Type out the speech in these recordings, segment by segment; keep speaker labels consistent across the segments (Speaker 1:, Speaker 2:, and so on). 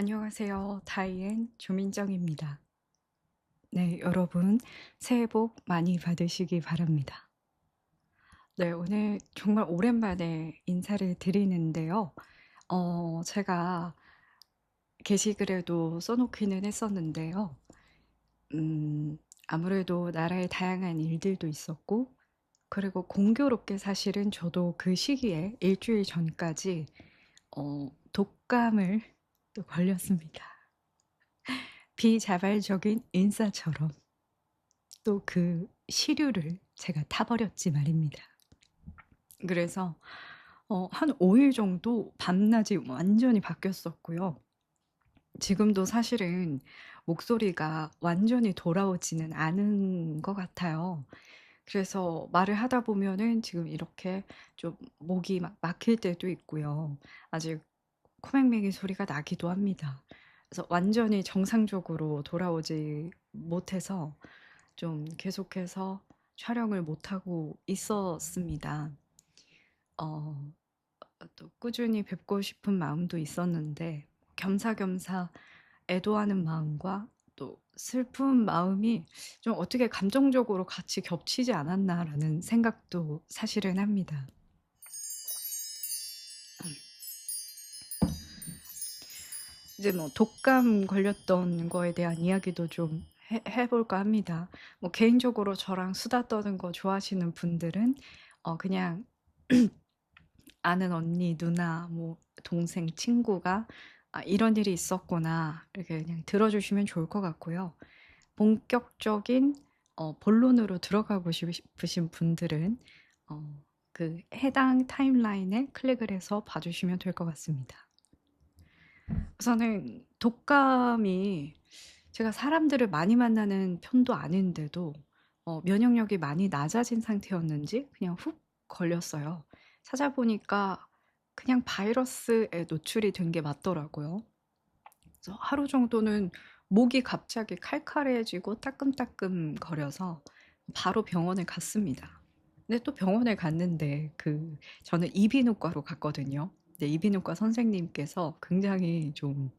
Speaker 1: 안녕하세요. 다이앤 조민정입니다. 네, 여러분 새해 복 많이 받으시기 바랍니다. 네, 오늘 정말 오랜만에 인사를 드리는데요. 어, 제가 게시글에도 써놓기는 했었는데요. 음, 아무래도 나라의 다양한 일들도 있었고, 그리고 공교롭게 사실은 저도 그 시기에 일주일 전까지 어, 독감을 또 걸렸습니다. 비자발적인 인싸처럼 또 그 시류를 제가 타버렸지 말입니다. 그래서 어, 한 5일 정도 밤낮이 완전히 바뀌었었고요. 지금도 사실은 목소리가 완전히 돌아오지는 않은 것 같아요. 그래서 말을 하다 보면은 지금 이렇게 좀 목이 막 막힐 때도 있고요. 아직 코맹맹이 소리가 나기도 합니다. 그래서 완전히 정상적으로 돌아오지 못해서 좀 계속해서 촬영을 못하고 있었습니다. 어, 또 꾸준히 뵙고 싶은 마음도 있었는데 겸사겸사 애도하는 마음과 또 슬픈 마음이 좀 어떻게 감정적으로 같이 겹치지 않았나라는 생각도 사실은 합니다. 이제 뭐 독감 걸렸던 거에 대한 이야기도 좀 해, 해볼까 합니다. 뭐 개인적으로 저랑 수다 떠는 거 좋아하시는 분들은 어 그냥 아는 언니, 누나, 뭐 동생, 친구가 아, 이런 일이 있었구나 이렇게 그냥 들어주시면 좋을 것 같고요. 본격적인 어, 본론으로 들어가고 싶으신 분들은 어, 그 해당 타임라인에 클릭을 해서 봐주시면 될 것 같습니다. 우선은 독감이 제가 사람들을 많이 만나는 편도 아닌데도 어, 면역력이 많이 낮아진 상태였는지 그냥 훅 걸렸어요. 찾아보니까 그냥 바이러스에 노출이 된 게 맞더라고요. 그래서 하루 정도는 목이 갑자기 칼칼해지고 따끔따끔 거려서 바로 병원에 갔습니다. 근데 또 병원에 갔는데 그 저는 이비인후과로 갔거든요. 근데 이비인후과 선생님께서 굉장히 좀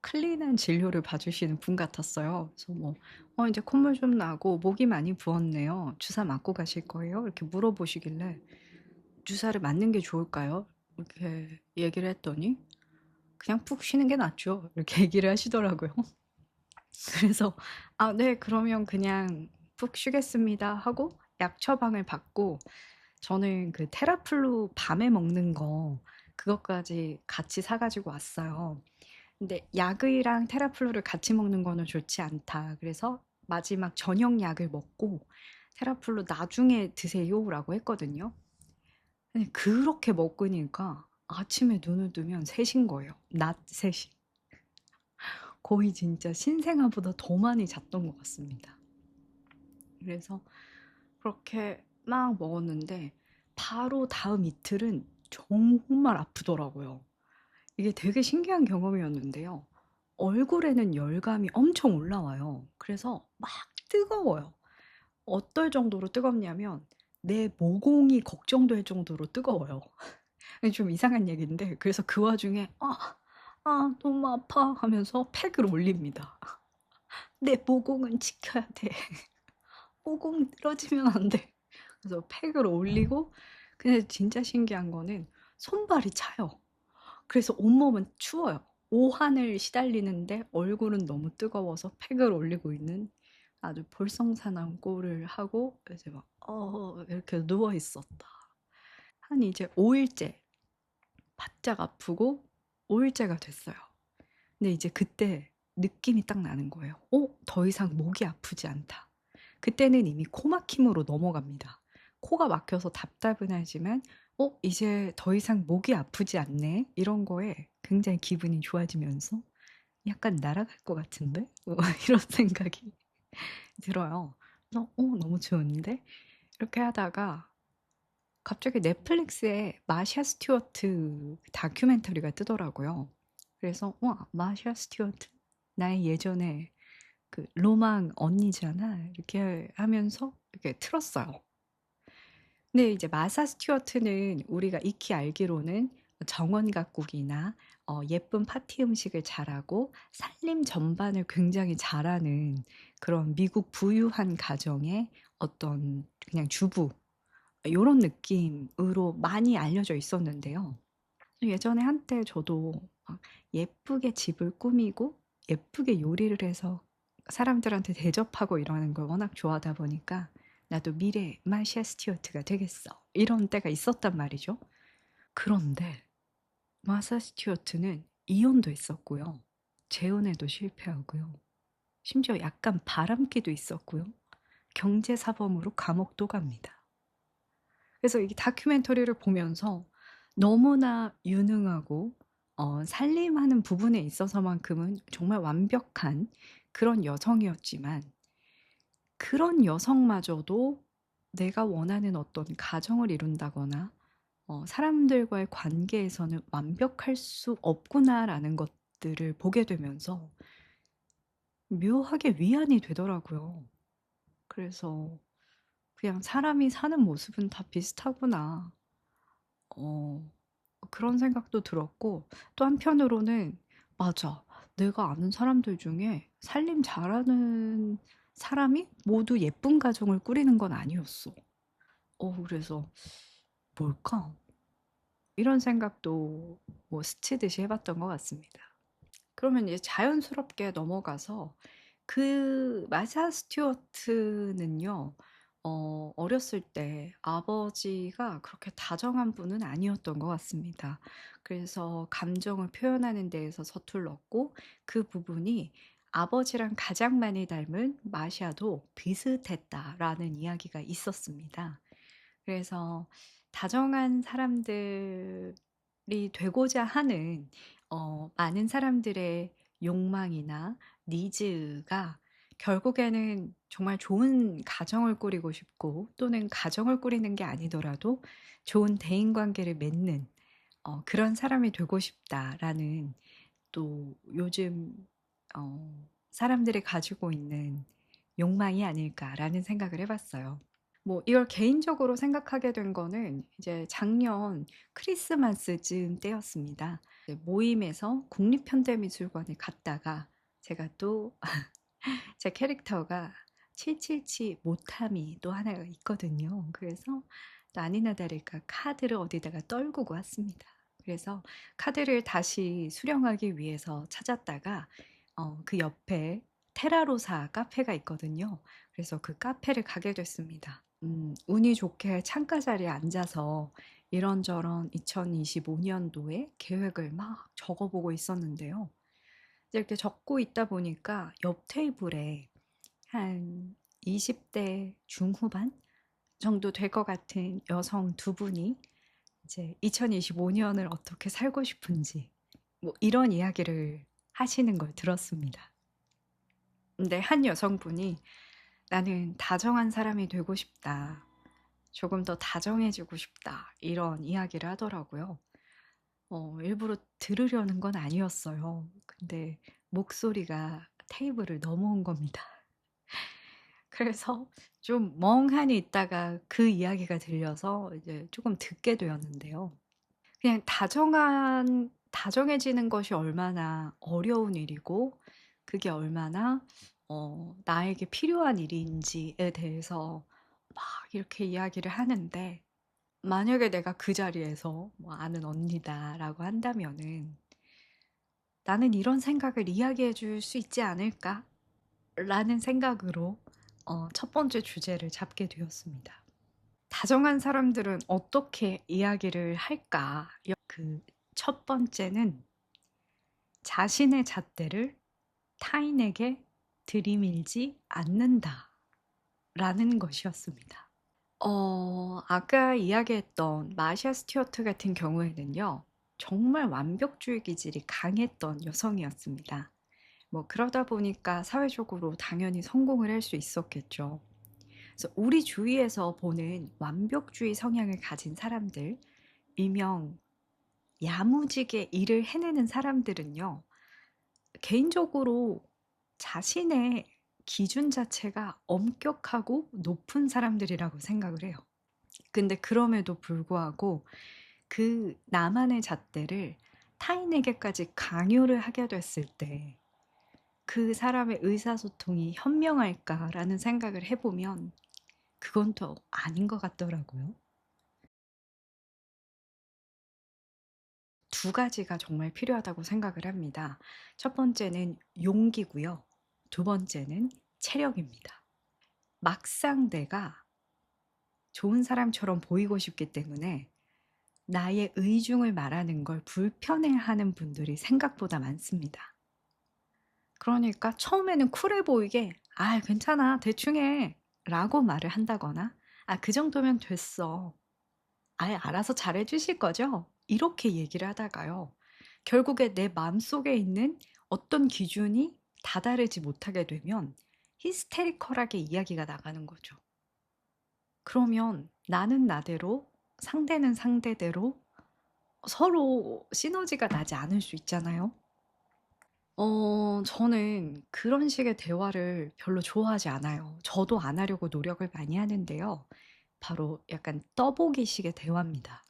Speaker 1: 클린한 진료를 봐주시는 분 같았어요. 그래서 뭐, 어, 이제 콧물 좀 나고 목이 많이 부었네요. 주사 맞고 가실 거예요? 이렇게 물어보시길래 주사를 맞는 게 좋을까요? 이렇게 얘기를 했더니 그냥 푹 쉬는 게 낫죠. 이렇게 얘기를 하시더라고요. 그래서 아, 네, 그러면 그냥 푹 쉬겠습니다 하고 약 처방을 받고 저는 그 테라플루 밤에 먹는 거 그것까지 같이 사가지고 왔어요. 근데 약의랑 테라플루를 같이 먹는 거는 좋지 않다. 그래서 마지막 저녁 약을 먹고 테라플루 나중에 드세요라고 했거든요. 근데 그렇게 먹으니까 아침에 눈을 뜨면 3인 거예요. 낮 3시. 거의 진짜 신생아보다 더 많이 잤던 것 같습니다. 그래서 그렇게 막 먹었는데 바로 다음 이틀은 정말 아프더라고요. 이게 되게 신기한 경험이었는데요. 얼굴에는 열감이 엄청 올라와요. 그래서 막 뜨거워요. 어떨 정도로 뜨겁냐면 내 모공이 걱정될 정도로 뜨거워요. 좀 이상한 얘기인데 그래서 그 와중에 아, 아 너무 아파 하면서 팩을 올립니다. 내 모공은 지켜야 돼. 모공 늘어지면 안 돼. 그래서 팩을 올리고 근데 진짜 신기한 거는 손발이 차요. 그래서 온몸은 추워요. 오한을 시달리는데 얼굴은 너무 뜨거워서 팩을 올리고 있는 아주 볼썽사나운 꼴을 하고 이제 막 어, 이렇게 누워 있었다. 한 이제 5일째 바짝 아프고 5일째가 됐어요. 근데 이제 그때 느낌이 딱 나는 거예요. 어, 더 이상 목이 아프지 않다. 그때는 이미 코막힘으로 넘어갑니다. 코가 막혀서 답답은 하지만 어, 이제 더 이상 목이 아프지 않네. 이런 거에 굉장히 기분이 좋아지면서 약간 날아갈 것 같은데? 뭐 이런 생각이 들어요. 그래서 어, 너무 좋은데? 이렇게 하다가 갑자기 넷플릭스에 마샤 스튜어트 다큐멘터리가 뜨더라고요. 그래서 와 마샤 스튜어트 나의 예전에 그 로망 언니잖아 이렇게 하면서 이렇게 틀었어요. 근데 이제 마사 스튜어트는 우리가 익히 알기로는 정원 가꾸기나 어 예쁜 파티 음식을 잘하고 살림 전반을 굉장히 잘하는 그런 미국 부유한 가정의 어떤 그냥 주부 요런 느낌으로 많이 알려져 있었는데요. 예전에 한때 저도 막 예쁘게 집을 꾸미고 예쁘게 요리를 해서 사람들한테 대접하고 이러는 걸 워낙 좋아하다 보니까 ' 나도 미래의 마샤 스튜어트가 되겠어.' 이런 때가 있었단 말이죠. 그런데 마사 스튜어트는 이혼도 했었고요. 재혼에도 실패하고요. 심지어 약간 바람기도 있었고요. 경제 사범으로 감옥도 갑니다. 그래서 이 다큐멘터리를 보면서 너무나 유능하고 어 살림하는 부분에 있어서만큼은 정말 완벽한 그런 여성이었지만 그런 여성마저도 내가 원하는 어떤 가정을 이룬다거나 어 '사람들과의 관계에서는 완벽할 수 없구나.'라는 것들을 보게 되면서 묘하게 위안이 되더라고요. 그래서 '그냥 사람이 사는 모습은 다 비슷하구나.' 어 그런 생각도 들었고 또 한편으로는 '맞아. 내가 아는 사람들 중에 살림 잘하는 사람이 모두 예쁜 가정을 꾸리는 건 아니었어.' 어 그래서 '뭘까?' 이런 생각도 뭐 스치듯이 해 봤던 것 같습니다. 그러면 이제 자연스럽게 넘어가서 그 마사 스튜어트는요. 어 어렸을 때 아버지가 그렇게 다정한 분은 아니었던 것 같습니다. 그래서 감정을 표현하는 데에서 서툴렀고 그 부분이 아버지랑 가장 많이 닮은 마샤도 비슷했다라는 이야기가 있었습니다. 그래서 다정한 사람들이 되고자 하는 어 많은 사람들의 욕망이나 니즈가 결국에는 정말 좋은 가정을 꾸리고 싶고 또는 가정을 꾸리는 게 아니더라도 좋은 대인 관계를 맺는 어 '그런 사람이 되고 싶다.'라는 또 요즘 어 사람들이 가지고 있는 욕망이 아닐까라는 생각을 해 봤어요. 뭐 이걸 개인적으로 생각하게 된 거는 이제 작년 크리스마스쯤 때였습니다. 모임에서 국립현대미술관에 갔다가 제가 또 제 캐릭터가 777 모타미 또 하나가 있거든요. 그래서 또 아니나 다를까 카드를 어디다가 떨구고 왔습니다. 그래서 카드를 다시 수령하기 위해서 찾았다가 어 그 옆에 테라로사 카페가 있거든요. 그래서 그 카페를 가게 됐습니다. 음 운이 좋게 창가 자리에 앉아서 이런저런 2025 년도에 계획을 막 적어 보고 있었는데요. 이렇게 적고 있다 보니까 옆 테이블에 한 20대 중후반 정도 될 것 같은 여성 두 분이 이제 2025 년을 어떻게 살고 싶은지 뭐 이런 이야기를 하시는 걸 들었습니다. 근데 한 여성분이 "나는 다정한 사람이 되고 싶다. 조금 더 다정해지고 싶다." 이런 이야기를 하더라고요. 어 일부러 들으려는 건 아니었어요. 근데 목소리가 테이블을 넘어온 겁니다. 그래서 좀 멍하니 있다가 그 이야기가 들려서 이제 쪼금 듣게 되었는데요. 그냥 다정한 다정해지는 것이 얼마나 어려운 일이고 그게 얼마나 어 나에게 필요한 일인지에 대해서 막 이렇게 이야기를 하는데 만약에 내가 그 자리에서 뭐 "아는 언니다."라고 한다면은 '나는 이런 생각을 이야기해 줄 수 있지 않을까?'라는 생각으로 어 첫 번째 주제를 잡게 되었습니다. '다정한 사람들은 어떻게 이야기를 할까?' 그 첫 번째는 자신의 잣대를 타인에게 들이밀지 않는다 라는 것이었습니다. 어 아까 이야기했던 마샤 스튜어트 같은 경우에는요. 정말 완벽주의 기질이 강했던 여성이었습니다. 뭐 그러다 보니까 사회적으로 당연히 성공을 할 수 있었겠죠. 그래서 우리 주위에서 보는 완벽주의 성향을 가진 사람들, 일명 야무지게 일을 해내는 사람들은요. 개인적으로 자신의 기준 자체가 엄격하고 높은 사람들이라고 생각을 해요. 근데 그럼에도 불구하고 그 나만의 잣대를 타인에게까지 강요를 하게 됐을 때 그 사람의 의사소통이 현명할까라는 생각을 해보면 그건 또 아닌 것 같더라고요. 두 가지가 정말 필요하다고 생각을 합니다. 첫 번째는 용기고요. 두 번째는 체력입니다. 막상 내가 좋은 사람처럼 보이고 싶기 때문에 나의 의중을 말하는 걸 불편해하는 분들이 생각보다 많습니다. 그러니까 처음에는 쿨해 보이게 아 괜찮아 대충 해 라고 말을 한다거나 아 그 정도면 됐어 아 알아서 잘해 주실 거죠? 이렇게 얘기를 하다가요. 결국에 내 마음속에 있는 어떤 기준이 다다르지 못하게 되면 히스테리컬하게 이야기가 나가는 거죠. 그러면 나는 나대로 상대는 상대대로 서로 시너지가 나지 않을 수 있잖아요. 어, 저는 그런 식의 대화를 별로 좋아하지 않아요. 저도 안 하려고 노력을 많이 하는데요. 바로 약간 떠보기식의 대화입니다.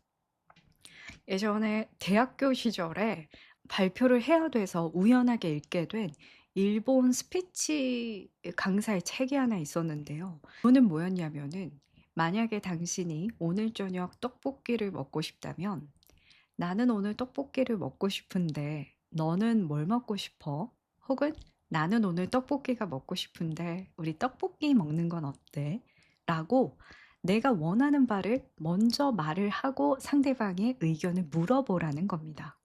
Speaker 1: 예전에 대학교 시절에 발표를 해야 돼서 우연하게 읽게 된 일본 스피치 강사의 책이 하나 있었는데요. 그거는 뭐였냐면은 만약에 당신이 오늘 저녁 떡볶이를 먹고 싶다면 나는 오늘 떡볶이를 먹고 싶은데 너는 뭘 먹고 싶어? 혹은 나는 오늘 떡볶이가 먹고 싶은데 우리 떡볶이 먹는 건 어때? 라고 내가 원하는 바를 먼저 말을 하고 상대방의 의견을 물어보라는 겁니다.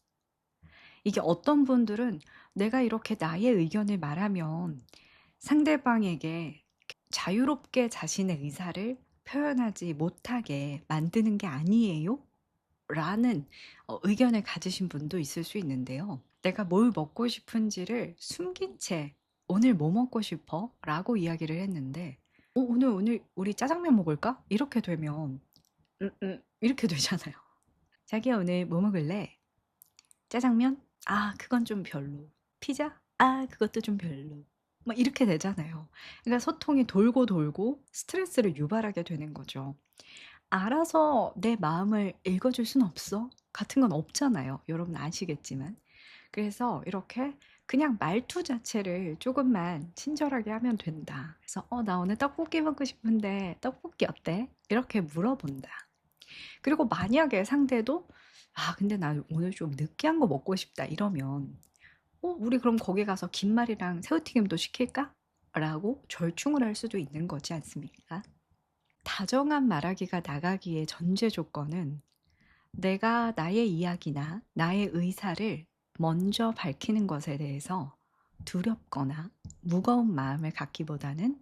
Speaker 1: 이게 어떤 분들은 내가 이렇게 나의 의견을 말하면 상대방에게 자유롭게 자신의 의사를 표현하지 못하게 만드는 게 아니에요? 라는 어, 의견을 가지신 분도 있을 수 있는데요. 내가 뭘 먹고 싶은지를 숨긴 채 오늘 뭐 먹고 싶어? 라고 이야기를 했는데 어, 오늘 오늘 우리 짜장면 먹을까? 이렇게 되면 음, 음, 이렇게 되잖아요. 자기야 오늘 뭐 먹을래? 짜장면? 아 그건 좀 별로. 피자? 아 그것도 좀 별로. 막 이렇게 되잖아요. 그러니까 소통이 돌고 돌고 스트레스를 유발하게 되는 거죠. 알아서 내 마음을 읽어줄 순 없어? 같은 건 없잖아요. 여러분 아시겠지만. 그래서 이렇게 그냥 말투 자체를 조금만 친절하게 하면 된다. 그래서 어, 나 오늘 떡볶이 먹고 싶은데 떡볶이 어때? 이렇게 물어본다. 그리고 만약에 상대도 아, 근데 나 오늘 좀 느끼한 거 먹고 싶다 이러면 어, 우리 그럼 거기 가서 김말이랑 새우튀김도 시킬까? 라고 절충을 할 수도 있는 거지 않습니까? 다정한 말하기가 나가기의 전제 조건은 내가 나의 이야기나 나의 의사를 먼저 밝히는 것에 대해서 두렵거나 무거운 마음을 갖기보다는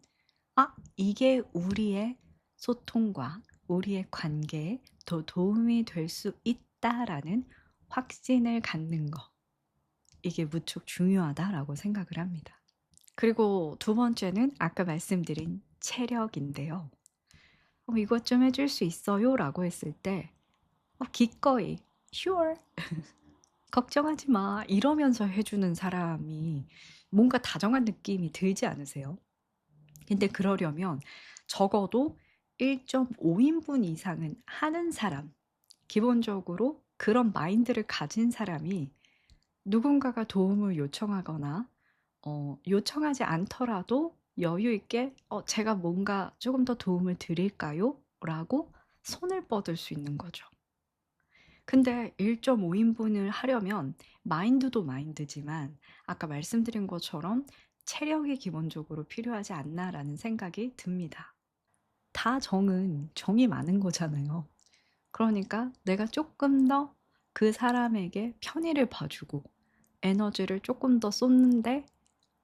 Speaker 1: 아, 이게 우리의 소통과 우리의 관계에 더 도움이 될 수 있다라는 확신을 갖는 거. 이게 무척 중요하다라고 생각을 합니다. 그리고 두 번째는 아까 말씀드린 체력인데요. 어, 이것 좀 해줄 수 있어요? 라고 했을 때, 어, 기꺼이, sure. 걱정하지 마. 이러면서 해주는 사람이 뭔가 다정한 느낌이 들지 않으세요? 근데 그러려면 적어도 1.5인분 이상은 하는 사람, 기본적으로 그런 마인드를 가진 사람이 누군가가 도움을 요청하거나 어, 요청하지 않더라도 여유 있게 어, 제가 뭔가 조금 더 도움을 드릴까요? 라고 손을 뻗을 수 있는 거죠. 근데 1.5인분을 하려면 마인드도 마인드지만 아까 말씀드린 것처럼 체력이 기본적으로 필요하지 않나라는 생각이 듭니다. 다 정은 정이 많은 거잖아요. 그러니까 내가 조금 더 그 사람에게 편의를 봐주고 에너지를 조금 더 쏟는데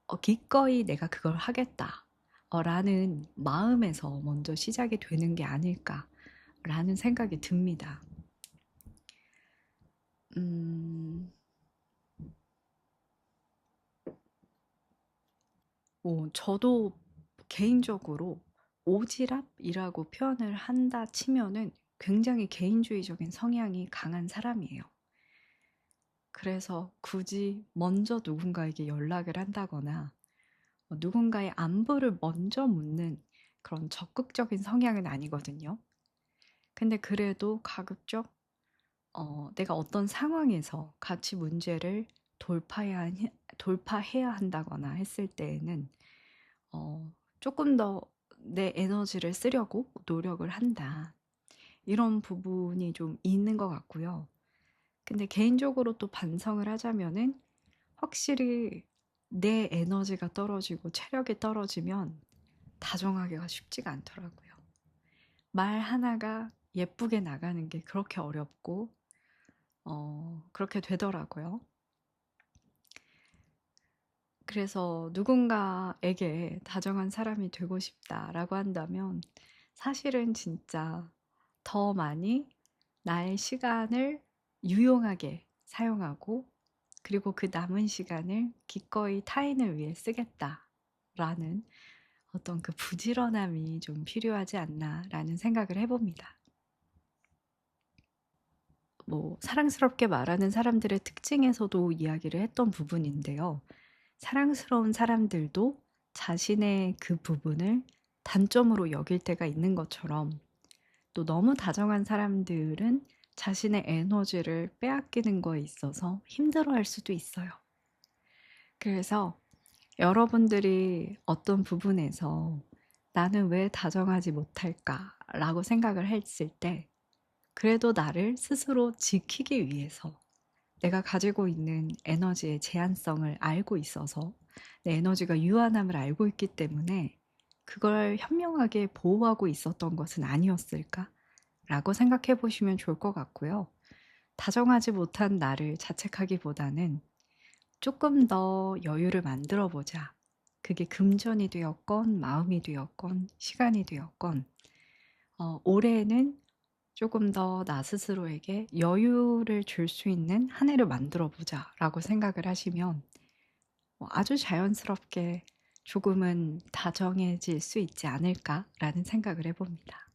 Speaker 1: 어, 기꺼이 내가 그걸 하겠다. 라는 마음에서 먼저 시작이 되는 게 아닐까라는 생각이 듭니다. 음. 뭐 저도 개인적으로 오지랖이라고 표현을 한다 치면은 굉장히 개인주의적인 성향이 강한 사람이에요. 그래서 굳이 먼저 누군가에게 연락을 한다거나 어, 누군가의 안부를 먼저 묻는 그런 적극적인 성향은 아니거든요. 근데 그래도 가급적 어, 내가 어떤 상황에서 같이 문제를 돌파해야, 한- 돌파해야 한다거나 했을 때에는 어, 조금 더 내 에너지를 쓰려고 노력을 한다. 이런 부분이 좀 있는 것 같고요. 근데 개인적으로 또 반성을 하자면은 확실히 내 에너지가 떨어지고 체력이 떨어지면 다정하기가 쉽지가 않더라고요. 말 하나가 예쁘게 나가는 게 그렇게 어렵고, 어, 그렇게 되더라고요. 그래서 누군가에게 다정한 사람이 되고 싶다라고 한다면 사실은 진짜 더 많이 나의 시간을 유용하게 사용하고 그리고 그 남은 시간을 기꺼이 타인을 위해 쓰겠다라는 어떤 그 부지런함이 좀 필요하지 않나라는 생각을 해봅니다. 뭐, 사랑스럽게 말하는 사람들의 특징에서도 이야기를 했던 부분인데요. 사랑스러운 사람들도 자신의 그 부분을 단점으로 여길 때가 있는 것처럼 또 너무 다정한 사람들은 자신의 에너지를 빼앗기는 거에 있어서 힘들어 할 수도 있어요. 그래서 여러분들이 어떤 부분에서 나는 왜 다정하지 못할까 라고 생각을 했을 때 그래도 나를 스스로 지키기 위해서 내가 가지고 있는 에너지의 제한성을 알고 있어서 내 에너지가 유한함을 알고 있기 때문에 그걸 현명하게 보호하고 있었던 것은 아니었을까? 라고 생각해 보시면 좋을 것 같고요. 다정하지 못한 나를 자책하기보다는 조금 더 여유를 만들어 보자. 그게 금전이 되었건, 마음이 되었건, 시간이 되었건, 어, 올해는 조금 더 나 스스로에게 여유를 줄 수 있는 한 해를 만들어 보자 라고 생각을 하시면 뭐 아주 자연스럽게 조금은 다정해질 수 있지 않을까라는 생각을 해 봅니다.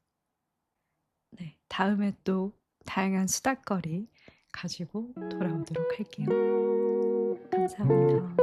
Speaker 1: 네, 다음에 또 다양한 수다거리 가지고 돌아오도록 할게요. 감사합니다.